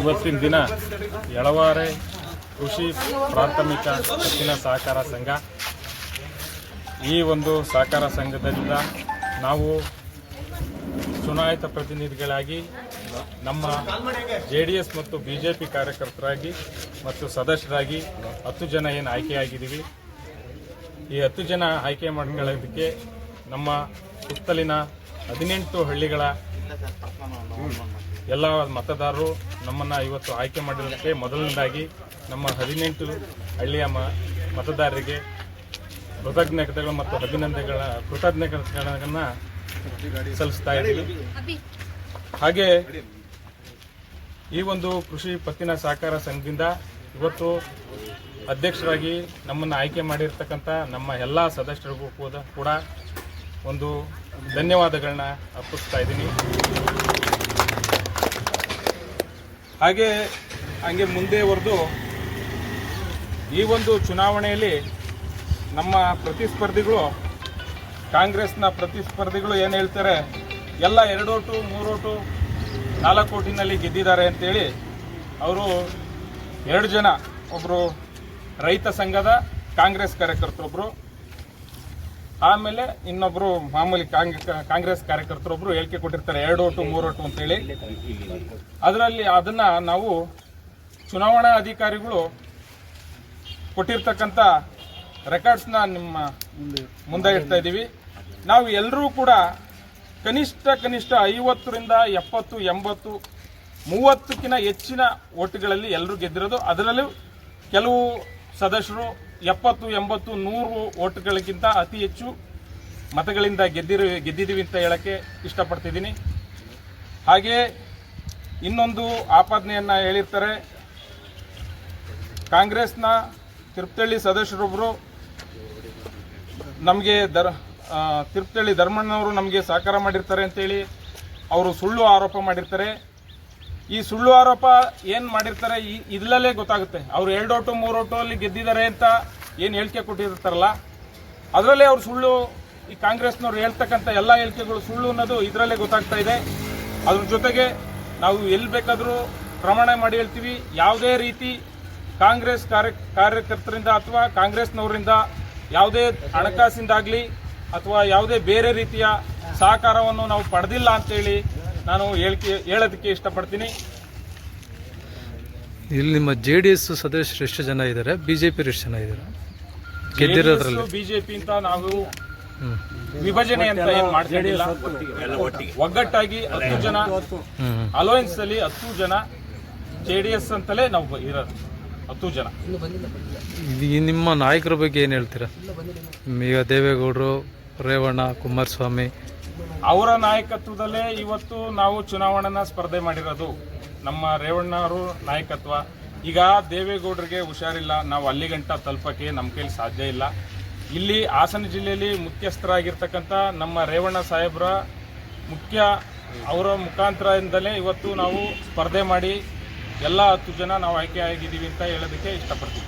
ಇವತ್ತಿನ ದಿನ ಯಳವಾರೆ ಕೃಷಿ ಪ್ರಾಥಮಿಕ ಹೆಚ್ಚಿನ ಸಹಕಾರ ಸಂಘ. ಈ ಒಂದು ಸಹಕಾರ ಸಂಘದಿಂದ ನಾವು ಚುನಾಯಿತ ಪ್ರತಿನಿಧಿಗಳಾಗಿ ನಮ್ಮ ಜೆ ಡಿ ಎಸ್ ಮತ್ತು ಬಿ ಜೆ ಪಿ ಕಾರ್ಯಕರ್ತರಾಗಿ ಮತ್ತು ಸದಸ್ಯರಾಗಿ ಹತ್ತು ಜನ ಏನು ಆಯ್ಕೆಯಾಗಿದ್ದೀವಿ. ಈ ಹತ್ತು ಜನ ಆಯ್ಕೆ ಮಾಡ್ಕೊಳ್ಳೋದಕ್ಕೆ ನಮ್ಮ ಸುತ್ತಲಿನ ಹದಿನೆಂಟು ಹಳ್ಳಿಗಳ ಎಲ್ಲ ಮತದಾರರು ನಮ್ಮನ್ನು ಇವತ್ತು ಆಯ್ಕೆ ಮಾಡಿರೋದಕ್ಕೆ ಮೊದಲನೇದಾಗಿ ನಮ್ಮ ಹದಿನೆಂಟು ಹಳ್ಳಿಯ ಮತದಾರರಿಗೆ ಕೃತಜ್ಞತೆಗಳು ಮತ್ತು ಅಭಿನಂದನೆಗಳ ಕೃತಜ್ಞತೆಗಳನ್ನು ಸಲ್ಲಿಸ್ತಾ ಇದ್ದೀವಿ. ಹಾಗೆ ಈ ಒಂದು ಕೃಷಿ ಪತ್ತಿನ ಸಹಕಾರ ಸಂಘದಿಂದ ಇವತ್ತು ಅಧ್ಯಕ್ಷರಾಗಿ ನಮ್ಮನ್ನು ಆಯ್ಕೆ ಮಾಡಿರ್ತಕ್ಕಂಥ ನಮ್ಮ ಎಲ್ಲ ಸದಸ್ಯರಿಗೂ ಕೂಡ ಒಂದು ಧನ್ಯವಾದಗಳನ್ನ ಅರ್ಪಿಸ್ತಾ ಇದ್ದೀನಿ. ಹಾಗೆ ಹಂಗೆ ಮುಂದೆವರೆದು ಈ ಒಂದು ಚುನಾವಣೆಯಲ್ಲಿ ನಮ್ಮ ಪ್ರತಿಸ್ಪರ್ಧಿಗಳು, ಕಾಂಗ್ರೆಸ್ನ ಪ್ರತಿಸ್ಪರ್ಧಿಗಳು ಏನು ಹೇಳ್ತಾರೆ, ಎಲ್ಲ ಎರಡೋಟು ಮೂರೋಟು ನಾಲ್ಕು ಕೋಟಿನಲ್ಲಿ ಗೆದ್ದಿದ್ದಾರೆ ಅಂತೇಳಿ ಅವರು ಎರಡು ಜನ ಒಬ್ಬರು ರೈತ ಸಂಘದ ಕಾಂಗ್ರೆಸ್ ಕಾರ್ಯಕರ್ತರೊಬ್ಬರು ಆಮೇಲೆ ಇನ್ನೊಬ್ಬರು ಮಾಮೂಲಿ ಕಾಂಗ್ರೆಸ್ ಕಾರ್ಯಕರ್ತರೊಬ್ಬರು ಹೇಳಿಕೆ ಕೊಟ್ಟಿರ್ತಾರೆ, ಎರಡು ಒಟ್ಟು, ಮೂರು ಓಟು ಅಂತೇಳಿ. ಅದರಲ್ಲಿ ಅದನ್ನ ನಾವು ಚುನಾವಣಾ ಅಧಿಕಾರಿಗಳು ಕೊಟ್ಟಿರ್ತಕ್ಕಂಥ ರೆಕಾರ್ಡ್ಸ್ನ ನಿಮ್ಮ ಮುಂದೆ ಇಡ್ತಾ ಇದ್ದೀವಿ. ನಾವು ಎಲ್ಲರೂ ಕೂಡ ಕನಿಷ್ಠ ಕನಿಷ್ಠ ಐವತ್ತರಿಂದ ಎಪ್ಪತ್ತು, ಎಂಬತ್ತು, ಮೂವತ್ತಕ್ಕಿಂತ ಹೆಚ್ಚಿನ ಓಟುಗಳಲ್ಲಿ ಎಲ್ಲರೂ ಗೆದ್ದಿರೋದು. ಅದರಲ್ಲೂ ಕೆಲವು ಸದಸ್ಯರು ಎಪ್ಪತ್ತು, ಎಂಬತ್ತು, ನೂರು ಓಟ್ಗಳಿಗಿಂತ ಅತಿ ಹೆಚ್ಚು ಮತಗಳಿಂದ ಗೆದ್ದಿರು ಗೆದ್ದಿದ್ದೀವಿ ಅಂತ ಹೇಳಕ್ಕೆ ಇಷ್ಟಪಡ್ತಿದ್ದೀನಿ. ಹಾಗೆ ಇನ್ನೊಂದು ಆಪಾದನೆಯನ್ನು ಹೇಳಿರ್ತಾರೆ. ಕಾಂಗ್ರೆಸ್ನ ತಿರುಪ್ತಳ್ಳಿ ಸದಸ್ಯರೊಬ್ಬರು ನಮಗೆ ದರ್ ತಿರುಪ್ತಳ್ಳಿ ಧರ್ಮಣ್ಣವರು ನಮಗೆ ಸಹಕಾರ ಮಾಡಿರ್ತಾರೆ ಅಂತೇಳಿ ಅವರು ಸುಳ್ಳು ಆರೋಪ ಮಾಡಿರ್ತಾರೆ. ಈ ಸುಳ್ಳು ಆರೋಪ ಏನು ಮಾಡಿರ್ತಾರೆ, ಈ ಇದ್ರಲ್ಲೇ ಗೊತ್ತಾಗುತ್ತೆ. ಅವ್ರು ಎರಡು ಓಟು, ಮೂರು ಓಟು ಅಲ್ಲಿ ಗೆದ್ದಿದ್ದಾರೆ ಅಂತ ಏನು ಹೇಳಿಕೆ ಕೊಟ್ಟಿರ್ತಾರಲ್ಲ, ಅದರಲ್ಲೇ ಅವ್ರು ಸುಳ್ಳು, ಈ ಕಾಂಗ್ರೆಸ್ನವ್ರು ಹೇಳ್ತಕ್ಕಂಥ ಎಲ್ಲ ಹೇಳಿಕೆಗಳು ಸುಳ್ಳು ಅನ್ನೋದು ಇದರಲ್ಲೇ ಗೊತ್ತಾಗ್ತಾ ಇದೆ. ಅದ್ರ ಜೊತೆಗೆ ನಾವು ಎಲ್ಲಿ ಬೇಕಾದರೂ ಪ್ರಮಾಣ ಮಾಡಿ ಹೇಳ್ತೀವಿ. ಯಾವುದೇ ರೀತಿ ಕಾಂಗ್ರೆಸ್ ಕಾರ್ಯ, ಕಾರ್ಯಕರ್ತರಿಂದ ಅಥವಾ ಕಾಂಗ್ರೆಸ್ನವರಿಂದ ಯಾವುದೇ ಹಣಕಾಸಿಂದಾಗಲಿ ಅಥವಾ ಯಾವುದೇ ಬೇರೆ ರೀತಿಯ ಸಹಕಾರವನ್ನು ನಾವು ಪಡೆದಿಲ್ಲ ಅಂತೇಳಿ ನಾನು ಹೇಳಿಕೆ, ಹೇಳೋದಕ್ಕೆ ಇಷ್ಟಪಡ್ತೀನಿ. ಇಲ್ಲಿ ನಿಮ್ಮ ಜೆ ಡಿ ಎಸ್ ಸದಸ್ಯರು ಎಷ್ಟು ಜನ ಇದ್ದಾರೆ ಬಿ ಜೆ ಪಿ ಎಷ್ಟು ಜನ ಇದ್ದಾರೆ. ಗೆದ್ದಿರೋದ್ರಲ್ಲಿ. ಬಿಜೆಪಿ ಅಂತ ನಾವು ವಿಭಜನೆ ಅಂತ ಏನ್ ಮಾಡ್ಕೊಂಡಿಲ್ಲ ಒಗ್ಗಟ್ಟಾಗಿ ಹತ್ತು ಜನ ಅಲೋಯನ್ಸ್ ಅಲ್ಲಿ ಹತ್ತು ಜನ ಜೆ ಡಿ ಎಸ್ ಅಂತಲೇ ನಾವು ಇರೋದು. ಹತ್ತು ಜನ. ಇದು ಈ ನಿಮ್ಮ ನಾಯಕರ ಬಗ್ಗೆ ಏನು ಹೇಳ್ತೀರಾ? ಈಗ ದೇವೇಗೌಡರು ರೇವಣ್ಣ ಕುಮಾರಸ್ವಾಮಿ. ಅವರ ನಾಯಕತ್ವದಲ್ಲೇ ಇವತ್ತು ನಾವು ಚುನಾವಣೆನ ಸ್ಪರ್ಧೆ ಮಾಡಿರೋದು. ನಮ್ಮ ರೇವಣ್ಣ ಅವರು ನಾಯಕತ್ವ. ಈಗ ದೇವೇಗೌಡರಿಗೆ ಹುಷಾರಿಲ್ಲ. ನಾವು ಅಲ್ಲಿಗಂಟ ತಲುಪಕ್ಕೆ ನಮ್ಮ ಕೈಲಿ ಸಾಧ್ಯ ಇಲ್ಲ. ಇಲ್ಲಿ ಹಾಸನ ಜಿಲ್ಲೆಯಲ್ಲಿ ಮುಖ್ಯಸ್ಥರಾಗಿರ್ತಕ್ಕಂಥ ನಮ್ಮ ರೇವಣ್ಣ ಸಾಹೇಬ್ರ ಮುಖ್ಯ ಅವರ ಮುಖಾಂತರದಿಂದಲೇ ಇವತ್ತು ನಾವು ಸ್ಪರ್ಧೆ ಮಾಡಿ ಎಲ್ಲ ಹತ್ತು ಜನ ನಾವು ಆಯ್ಕೆ ಆಗಿದ್ದೀವಿ ಅಂತ ಹೇಳೋದಕ್ಕೆ ಇಷ್ಟಪಡ್ತೀವಿ.